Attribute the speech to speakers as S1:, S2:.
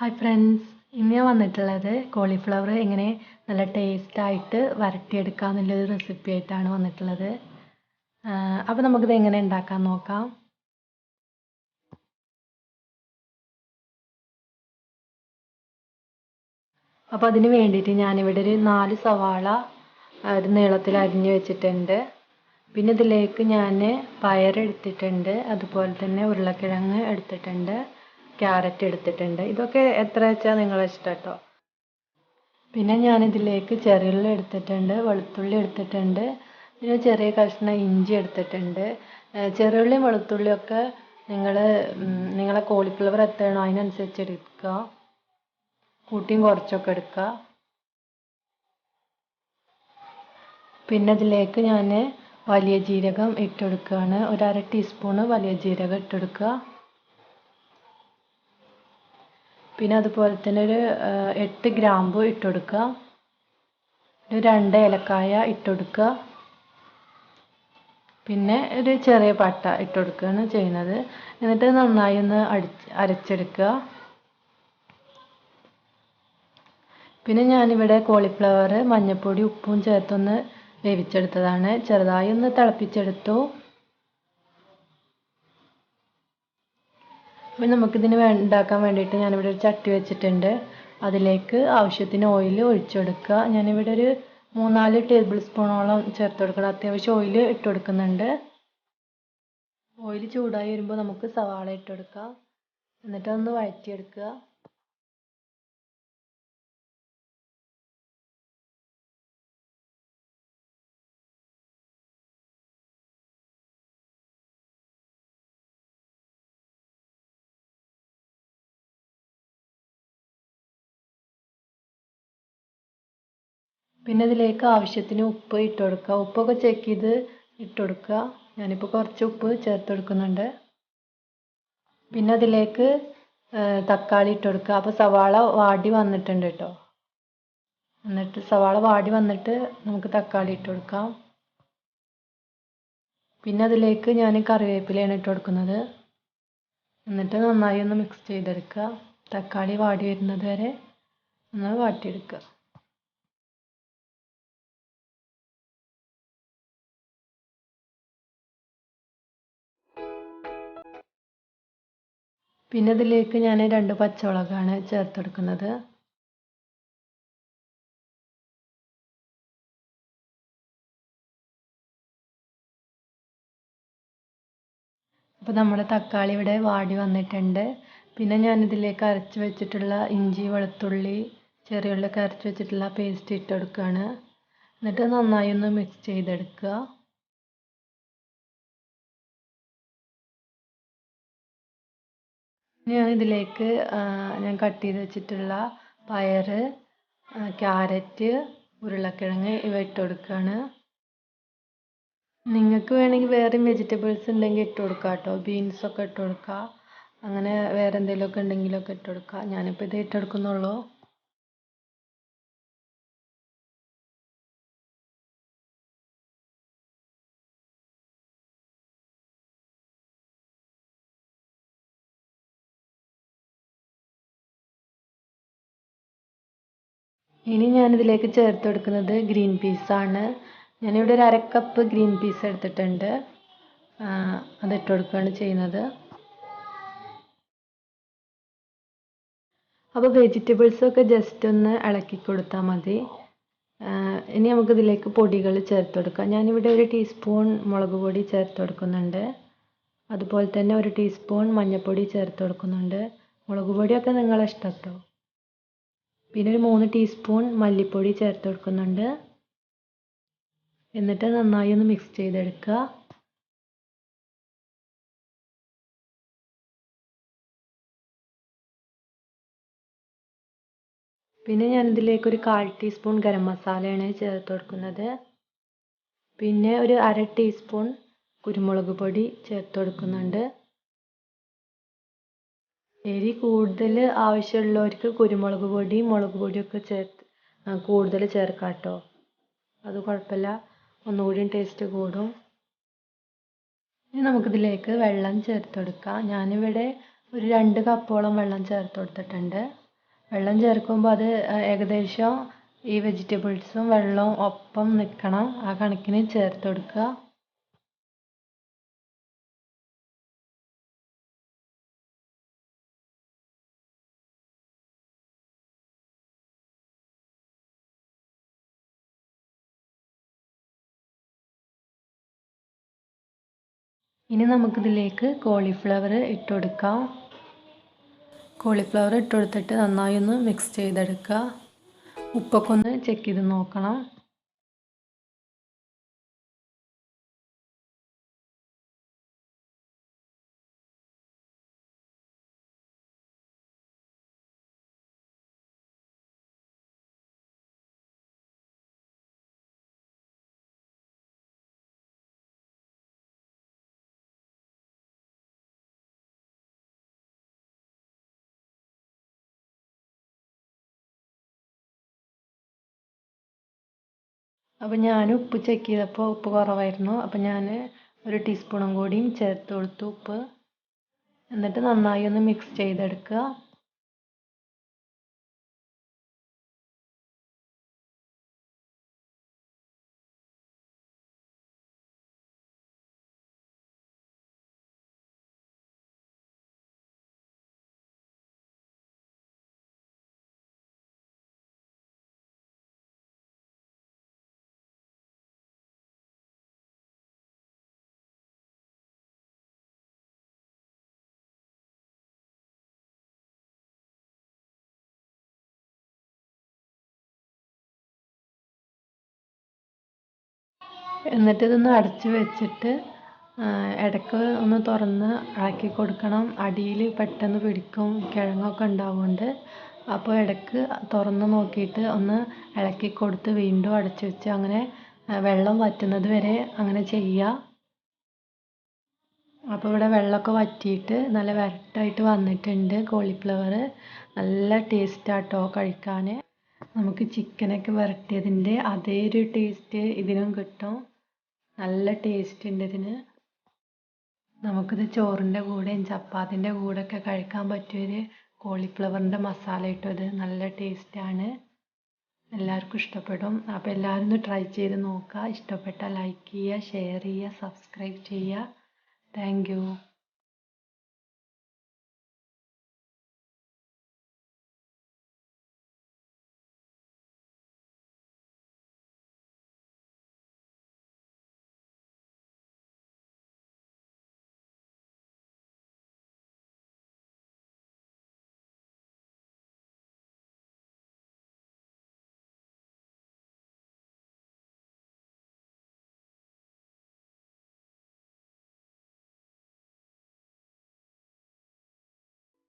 S1: Hi friends ഇന്ന് ഞാൻ വന്നിട്ടുള്ളത് കോളിഫ്ലവർ എങ്ങനെ നല്ല ടേസ്റ്റായിട്ട് വരട്ടിയെടുക്കാം എന്നുള്ളൊരു റെസിപ്പി ആയിട്ടാണ് വന്നിട്ടുള്ളത്. അപ്പോൾ നമുക്കിത് എങ്ങനെ ഉണ്ടാക്കാൻ നോക്കാം. അപ്പോൾ അതിന് വേണ്ടിയിട്ട് ഞാനിവിടെ ഒരു നാല് സവാള ഒരു നീളത്തിൽ അരിഞ്ഞ് വെച്ചിട്ടുണ്ട്. പിന്നെ ഇതിലേക്ക് ഞാൻ പയർ എടുത്തിട്ടുണ്ട്. അതുപോലെ തന്നെ ഉരുളക്കിഴങ്ങ് എടുത്തിട്ടുണ്ട്. ക്യാരറ്റ് എടുത്തിട്ടുണ്ട്. ഇതൊക്കെ എത്ര വെച്ചാൽ നിങ്ങളെ ഇഷ്ടം കേട്ടോ പിന്നെ ഞാനിതിലേക്ക് ചെറിയുള്ളി എടുത്തിട്ടുണ്ട് വെളുത്തുള്ളി എടുത്തിട്ടുണ്ട് പിന്നെ ചെറിയ കഷ്ണം ഇഞ്ചി എടുത്തിട്ടുണ്ട്. ചെറിയുള്ളിയും വെളുത്തുള്ളിയും ഒക്കെ നിങ്ങൾ നിങ്ങളെ കോളിഫ്ലവർ എത്രയാണോ അതിനനുസരിച്ച് എടുക്കുക കൂട്ടിയും കുറച്ചൊക്കെ എടുക്കുക പിന്നെ ഇതിലേക്ക് ഞാൻ വലിയ ജീരകം ഇട്ടെടുക്കുകയാണ് ഒരു അര ടീസ്പൂണ് വലിയ ജീരകം ഇട്ടെടുക്കുക പിന്നെ അതുപോലെ തന്നെ ഒരു എട്ട് ഗ്രാമ്പു ഇട്ടെടുക്കുക ഒരു രണ്ട് ഏലക്കായ ഇട്ടെടുക്കുക പിന്നെ ഒരു ചെറിയ പട്ട ഇട്ടെടുക്കുകയാണ് ചെയ്യുന്നത്. എന്നിട്ട് നന്നായി ഒന്ന് അടിച്ച് അരച്ചെടുക്കുക പിന്നെ ഞാനിവിടെ കോളിഫ്ലവർ മഞ്ഞൾപ്പൊടി ഉപ്പും ചേർത്തൊന്ന് വേവിച്ചെടുത്തതാണ്. ചെറുതായി ഒന്ന് തിളപ്പിച്ചെടുത്തു. അപ്പം നമുക്കിതിന് ഉണ്ടാക്കാൻ വേണ്ടിയിട്ട് ഞാനിവിടെ ഒരു ചട്ടി വെച്ചിട്ടുണ്ട്. അതിലേക്ക് ആവശ്യത്തിന് ഓയിൽ ഒഴിച്ചെടുക്കുക. ഞാനിവിടെ ഒരു മൂന്നാൽ ടേബിൾ സ്പൂണോളം ചേർത്ത് കൊടുക്കണം. അത്യാവശ്യം ഓയിൽ ഇട്ട് കൊടുക്കുന്നുണ്ട്. ഓയിൽ ചൂടായി വരുമ്പോൾ നമുക്ക് സവാള ഇട്ട് കൊടുക്കാം. എന്നിട്ട് ഒന്ന് വഴറ്റിയെടുക്കുക. പിന്നെ ഇതിലേക്ക് ആവശ്യത്തിന് ഉപ്പ് ഇട്ട് കൊടുക്കുക. ഉപ്പൊക്കെ ചെക്ക് ചെയ്ത് ഇട്ട് കൊടുക്കുക. ഞാനിപ്പോൾ കുറച്ച് ഉപ്പ് ചേർത്ത് കൊടുക്കുന്നുണ്ട്. പിന്നെ അതിലേക്ക് തക്കാളി ഇട്ട് കൊടുക്കുക. അപ്പോൾ സവാള വാടി വന്നിട്ടുണ്ട് കേട്ടോ എന്നിട്ട് സവാള വാടി വന്നിട്ട് നമുക്ക് തക്കാളി ഇട്ട് കൊടുക്കാം. പിന്നെ അതിലേക്ക് ഞാൻ കറിവേപ്പിലയാണ് ഇട്ട് കൊടുക്കുന്നത്. എന്നിട്ട് നന്നായി ഒന്ന് മിക്സ് ചെയ്തെടുക്കുക. തക്കാളി വാടി വരുന്നത് വരെ ഒന്ന് വാട്ടിയെടുക്കുക. പിന്നെ ഇതിലേക്ക് ഞാൻ രണ്ട് പച്ചമുളകാണ് ചേർത്തെടുക്കുന്നത്. അപ്പോൾ നമ്മുടെ തക്കാളി ഇവിടെ വാടി വന്നിട്ടുണ്ട്. പിന്നെ ഞാൻ ഇതിലേക്ക് അരച്ച് വെച്ചിട്ടുള്ള ഇഞ്ചി വെളുത്തുള്ളി ചെറിയുള്ളിയൊക്കെ അരച്ച് വെച്ചിട്ടുള്ള പേസ്റ്റ് ഇട്ടെടുക്കുകയാണ് എന്നിട്ട് നന്നായി ഒന്ന് മിക്സ് ചെയ്തെടുക്കുക. ഞാൻ ഇതിലേക്ക് ഞാൻ കട്ട് ചെയ്ത് വെച്ചിട്ടുള്ള പയർ ക്യാരറ്റ് ഉരുളക്കിഴങ്ങ് ഇവ ഇട്ട് കൊടുക്കുകയാണ് നിങ്ങൾക്ക് വേണമെങ്കിൽ വേറെയും വെജിറ്റബിൾസ് ഉണ്ടെങ്കിൽ ഇട്ട് കൊടുക്കാം കേട്ടോ. ബീൻസൊക്കെ ഇട്ട് കൊടുക്കുക അങ്ങനെ വേറെ എന്തെങ്കിലുമൊക്കെ ഉണ്ടെങ്കിലൊക്കെ ഇട്ട് കൊടുക്കുക ഞാനിപ്പോൾ ഇത് ഇട്ട് കൊടുക്കുന്നുള്ളൂ. ഇനി ഞാനിതിലേക്ക് ചേർത്ത് കൊടുക്കുന്നത് ഗ്രീൻ പീസാണ് ഞാനിവിടെ ഒരു അരക്കപ്പ് ഗ്രീൻ പീസ് എടുത്തിട്ടുണ്ട്. അതിട്ട് കൊടുക്കുകയാണ് ചെയ്യുന്നത്. അപ്പോൾ വെജിറ്റബിൾസൊക്കെ ജസ്റ്റ് ഒന്ന് ഇളക്കി കൊടുത്താൽ മതി. ഇനി നമുക്കിതിലേക്ക് പൊടികൾ ചേർത്ത് കൊടുക്കാം. ഞാനിവിടെ ഒരു ടീസ്പൂൺ മുളക് പൊടി ചേർത്ത് കൊടുക്കുന്നുണ്ട്. അതുപോലെ തന്നെ ഒരു ടീസ്പൂൺ മഞ്ഞൾപ്പൊടി ചേർത്ത് കൊടുക്കുന്നുണ്ട്. മുളക് പൊടിയൊക്കെ നിങ്ങളെ ഇഷ്ടം കേട്ടോ പിന്നെ ഒരു മൂന്ന് ടീസ്പൂൺ മല്ലിപ്പൊടി ചേർത്ത് കൊടുക്കുന്നുണ്ട്. എന്നിട്ട് നന്നായി ഒന്ന് മിക്സ് ചെയ്തെടുക്കുക. പിന്നെ ഞാൻ ഇതിലേക്ക് ഒരു കാൽ ടീസ്പൂൺ ഗരം മസാലയാണ് ചേർത്ത് കൊടുക്കുന്നത്. പിന്നെ ഒരു അര ടീസ്പൂൺ കുരുമുളക് പൊടി ചേർത്ത് കൊടുക്കുന്നുണ്ട്. എരി കൂടുതൽ ആവശ്യമുള്ളവർക്ക് കുരുമുളക് പൊടിയും മുളക് പൊടിയൊക്കെ ചേർത്ത് കൂടുതൽ ചേർക്കാം കേട്ടോ അത് കുഴപ്പമില്ല. ഒന്നുകൂടി ടേസ്റ്റ് കൂടും. ഇനി നമുക്കിതിലേക്ക് വെള്ളം ചേർത്ത് കൊടുക്കാം. ഞാനിവിടെ ഒരു രണ്ട് കപ്പോളം വെള്ളം ചേർത്ത് കൊടുത്തിട്ടുണ്ട്. വെള്ളം ചേർക്കുമ്പോൾ അത് ഏകദേശം ഈ വെജിറ്റബിൾസും വെള്ളവും ഒപ്പം നിൽക്കണം. ആ കണക്കിന് ചേർത്ത് കൊടുക്കുക. ഇനി നമുക്കിതിലേക്ക് കോളിഫ്ലവർ ഇട്ട് കൊടുക്കാം കോളിഫ്ലവർ ഇട്ട് കൊടുത്തിട്ട് നന്നായി ഒന്ന് മിക്സ് ചെയ്തെടുക്കുക. ഉപ്പൊക്കെ ഒന്ന് ചെക്ക് ചെയ്ത് നോക്കണം. അപ്പോൾ ഞാൻ ഉപ്പ് ചെക്ക് ചെയ്തപ്പോൾ ഉപ്പ് കുറവായിരുന്നു. അപ്പോൾ ഞാൻ ഒരു ടീസ്പൂണും കൂടിയും ചേർത്ത് കൊടുത്തു ഉപ്പ്. എന്നിട്ട് നന്നായി ഒന്ന് മിക്സ് ചെയ്തെടുക്കുക. എന്നിട്ട് ഇതൊന്ന് അടച്ച് വെച്ചിട്ട് ഇടയ്ക്ക് ഒന്ന് തുറന്ന് ഇളക്കി കൊടുക്കണം. അടിയിൽ പെട്ടെന്ന് പിടിക്കും കിഴങ്ങൊക്കെ ഉണ്ടാവുകൊണ്ട്. അപ്പോൾ ഇടയ്ക്ക് തുറന്ന് നോക്കിയിട്ട് ഒന്ന് ഇളക്കി കൊടുത്ത് വീണ്ടും അടച്ചു വെച്ച് അങ്ങനെ വെള്ളം വറ്റുന്നത് വരെ അങ്ങനെ ചെയ്യുക. അപ്പോൾ ഇവിടെ വെള്ളമൊക്കെ വറ്റിയിട്ട് നല്ല വരട്ടായിട്ട് വന്നിട്ടുണ്ട് കോളിഫ്ലവർ. നല്ല ടേസ്റ്റാട്ടോ കഴിക്കാൻ. നമുക്ക് ചിക്കനൊക്കെ വരട്ടിയതിന്റെ അതേ ഒരു ടേസ്റ്റ് ഇതിനും കിട്ടും. നല്ല ടേസ്റ്റ് ഉണ്ട് ഇതിന്. നമുക്കിത് ചോറിന്റെ കൂടെയും ചപ്പാത്തിന്റെ കൂടെയൊക്കെ കഴിക്കാൻ പറ്റിയൊരു കോളിഫ്ലവറിന്റെ മസാല ഇട്ടത് നല്ല ടേസ്റ്റാണ് എല്ലാവർക്കും ഇഷ്ടപ്പെടും. അപ്പോൾ എല്ലാവരും ഒന്ന് ട്രൈ ചെയ്ത് നോക്കുക. ഇഷ്ടപ്പെട്ടാൽ ലൈക്ക് ചെയ്യുക ഷെയർ ചെയ്യുക സബ്സ്ക്രൈബ് ചെയ്യുക. താങ്ക്